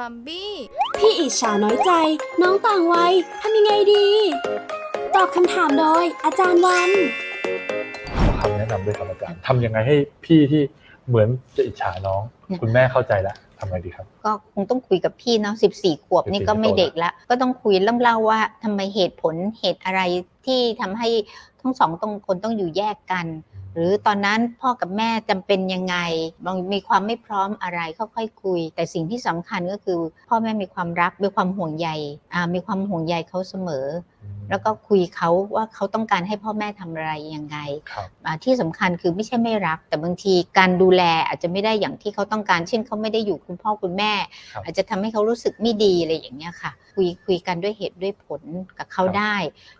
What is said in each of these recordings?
มัมบี้ พี่อิจฉาน้อยใจ น้องต่างวัยทำยังไงดี ตอบคำถามโดย อาจารย์วันขอคำแนะนำด้วยครับอาจารย์ทำยังไงให้พี่ที่เหมือนจะอิจฉาน้อง คุณแม่เข้าใจแล้วทำไงดีครับ ก็คงต้องคุยกับพี่เนาะสิบสี่ขวบนี่ก็ไม่เด็กละก็ต้องคุยเล่าเล่าว่าทำไมเหตุผลเหตุอะไรที่ทำให้ทั้งสองตรงคนต้องอยู่แยกกัน หรือตอนนั้นพ่อกับแม่จำเป็นยังไงบางมีความไม่พร้อมอะไรค่อยๆคุย แต่สิ่งที่สำคัญก็คือ พ่อแม่มีความรักมีความห่วงใยอ่ามีความห่วงใยเขาเสมอ แล้วก็คุยเขาว่าเขาต้องการให้พ่อแม่ทำอะไรยังไงครับอ่าที่สำคัญคือไม่ใช่ไม่รัก แต่บางทีการดูแลอาจจะไม่ได้อย่างที่เขาต้องการ เช่นเขาไม่ได้อยู่คุณพ่อคุณแม่ครับอาจจะทำให้เขารู้สึกไม่ดีอะไรอย่างเงี้ยค่ะ คุยคุยกันด้วยเหตุด้วยผลกับเขาครับได้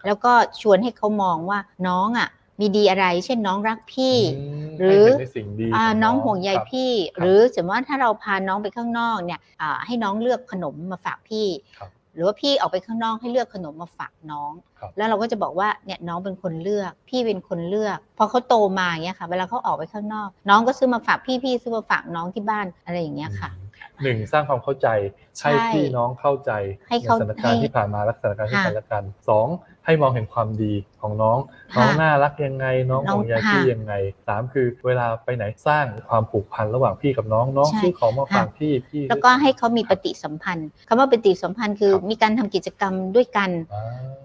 แล้วก็ชวนให้เขามองว่าน้องอะ มีดีอะไร เช่นน้องรักพี่มหรือให้เห็นในสิ่งดีอ่าขน้องห่วงใยครับพี่ครับหรือสมมติว่าถ้าเราพาน้องไปข้างนอกเนี่ยอ่าให้น้องเลือกขนมมาฝากพี่ครับหรือว่าพี่ออกไปข้างนอกให้เลือกขนมมาฝากน้องครับแล้วเราก็จะบอกว่าเนี่ยน้องเป็นคนเลือก พี่เป็นคนเลือก พอเขาโตมาอย่างเงี้ยค่ะ เวลาเขาออกไปข้างนอก น้องก็ซื้อมาฝากพี่พี่ซื้อมาฝากน้องที่บ้านอะไรอย่างเงี้ยค่ะ หนึ่งสร้างความเข้าใจใช่ให้พี่น้องเข้าใจให้ในเขาสถานการณ์ให้ที่ผ่านมาและสถานการณ์ที่ค่ะกันและกันสองให้มองเห็นความดีของน้องค่ะน้องน่ารักยังไง น้องน้องห่วงใยค่ะพี่ยังไงสามคือเวลาไปไหนสร้างความผูกพันระหว่างพี่กับน้องน้องใช่ซื้อของมาฝากค่ะพี่พี่แล้วก็ให้เขามีปฏิสัมพันธ์คำว่าปฏิสัมพันธ์คือครับมีการทำกิจกรรมด้วยกัน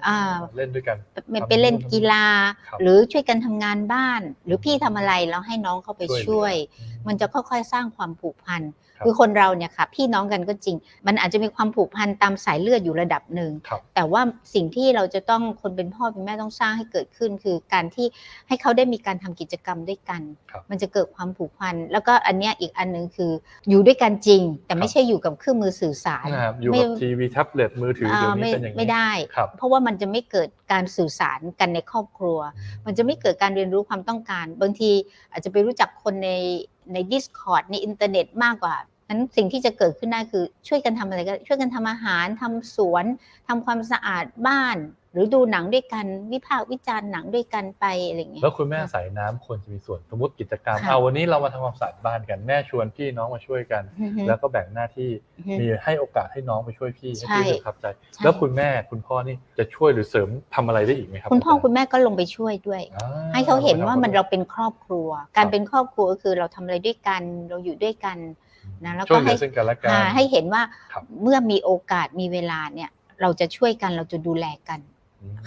อ่าอ่าเล่นด้วยกันไปทำไปเล่นกีฬาครับหรือช่วยกันทำงานบ้าน หรือพี่ทำอะไรแล้วให้น้องเข้าไปช่ช่ววยยเหลือมันจะค่อยๆสร้างความผูกพันครับคือคนเราเนี่ยค่ะพี่น้องกันก็จริง มันอาจจะมีความผูกพันตามสายเลือดอยู่ระดับหนึ่งครับแต่ว่าสิ่งที่เราจะต้องคนเป็นพ่อเป็นแม่ต้องสร้างให้เกิดขึ้น คือการที่ให้เขาได้มีการทำกิจกรรมด้วยกันครับมันจะเกิดความผูกพัน แล้วก็อันเนี้ยอีกอันหนึ่งคืออยู่ด้วยกันจริง แต่ไม่ใช่อยู่กับเครื่องมือสื่อสารนะครับอยู่ไม่กับทีวีแท็บเล็ตมือถือเดี๋ยวนี้ไม่เป็นอย่างนี้ไม่ได้ครับเพราะว่ามันจะไม่เกิดการสื่อสารกันในครอบครัว มันจะไม่เกิดการเรียนรู้ความต้องการ บางทีอาจจะไปรู้จักคนในใน Discord ในอินเทอร์เน็ตมากกว่านั้นสิ่งที่จะเกิดขึ้นได้คือช่วยกันทำอะไรก็ช่วยกันทำอาหารทำสวนทำความสะอาดบ้าน รือดูหนังด้วยกันวิพากษ์วิจารณ์หนังด้วยกันไปอะไรอย่างเงี้ยแล้วคุณแม่สายน้ำควรจะมีส่วนสมมติกิจกรรมค่ะเอาวันนี้เรามาทำความสะอาดบ้านกันแม่ชวนพี่น้องมาช่วยกันอือฮึแล้วก็แบ่งหน้าที่อือฮึมีให้โอกาสให้น้องไปช่วยพี่ให้ใช่พี่ประทับใจใช่แล้วคุณแม่คุณพ่อนี่จะช่วยหรือเสริมทำอะไรได้อีกไหมครับคุณพ่ออาจารย์คุณแม่ก็ลงไปช่วยด้วยอ่ให้เขาเห็นว่ามันเราไปทำเป็นครอบครัว การเป็นครอบครัวก็คือเราทำอะไรด้วยกันเราอยู่ด้วยกันนะแล้วก็ช่วยเหลืให้อซึ่งกันและกันอ่าให้เห็นว่าครับเมื่อมีโอกาสมีเวลาเนี่ยเราจะช่วยกันเราจะดูแลกันอืม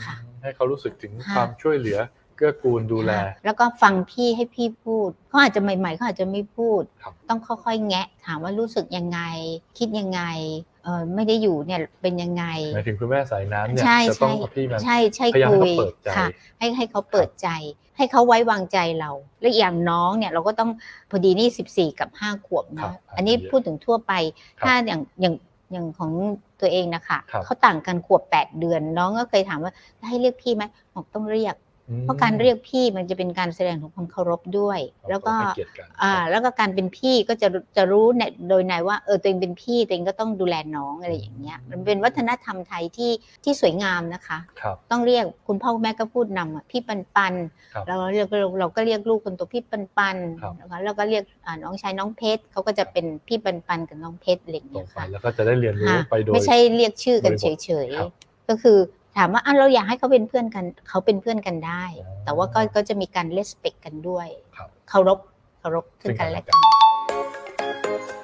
ค่ะ ให้เขารู้สึกถึงค่ะ ความช่วยเหลือเกื้อกูลดูแลค่ะแล้วก็ฟังพี่ให้พี่พูดเขาอาจจะใหม่ๆเขาอาจจะไม่พูด ครับ ต้องค่อยๆ แงะ ถามว่ารู้สึกยังไง คิดยังไงเออไม่ได้อยู่เนี่ยเป็นยังไง หมายถึงคุณแม่สายน้ำเนี่ยใช่จะต้องใช่เอาพี่มา ใช่ใช่พยายามคุให้ยเขาเปิดใจ ค่ะ ให้ให้เขาเปิดใจ ให้เขาไว้วางใจเรา และอีกอย่างน้องเนี่ยเราก็ต้องพอดีนี่สิบสี่กับห้าขวบครัเนาะบอันนี้เยอะพูดถึงทั่วไป ครับ ถ้าอย่างอย่าง อย่างของตัวเองนะคะครับเขาต่างกันขวบแปดเดือน น้องก็เคยถามว่าให้เรียกพี่ไหมบอกต้องเรียกอืม เพราะการเรียกพี่มันจะเป็นการแสดงถึงความเคารพด้วย แล้วก็ให้เกียรติกันอ่าแล้วก็การเป็นพี่ก็จะจะรู้ในโดยในว่าเออตัวเองเป็นพี่ตัวเองก็ต้องดูแลน้องอะไรอย่างเงี้ยมันเป็นวัฒนธรรมไทยที่ที่สวยงามนะคะครับต้องเรียกคุณพ่อคุณแม่ก็พูดนำอะพี่ปันปันครับแล้วเราเรียกเราเราก็เรียกลูกคนโตพี่ปันปันครับแล้วก็แล้วก็เรียกอ่าน้องชายน้องเพชรเขาก็จะเป็นพี่ปันปันกับน้องเพชรอะไรอย่างตรเงี้งยไปค่ะแล้วก็จะได้เรียนรู้ค่ะไปโดยไม่ใช่เรียกชื่อกันบริบเฉทยครับๆก็คือ ถามว่าอะเราอยากให้เขาเป็นเพื่อนกัน เขาเป็นเพื่อนกันได้อ๋อแต่ว่าก็ก็จะมีการเลสเปกกันด้วย ครับ เคารพเคารพซึ่ซึ่งงกักันนและและกักันน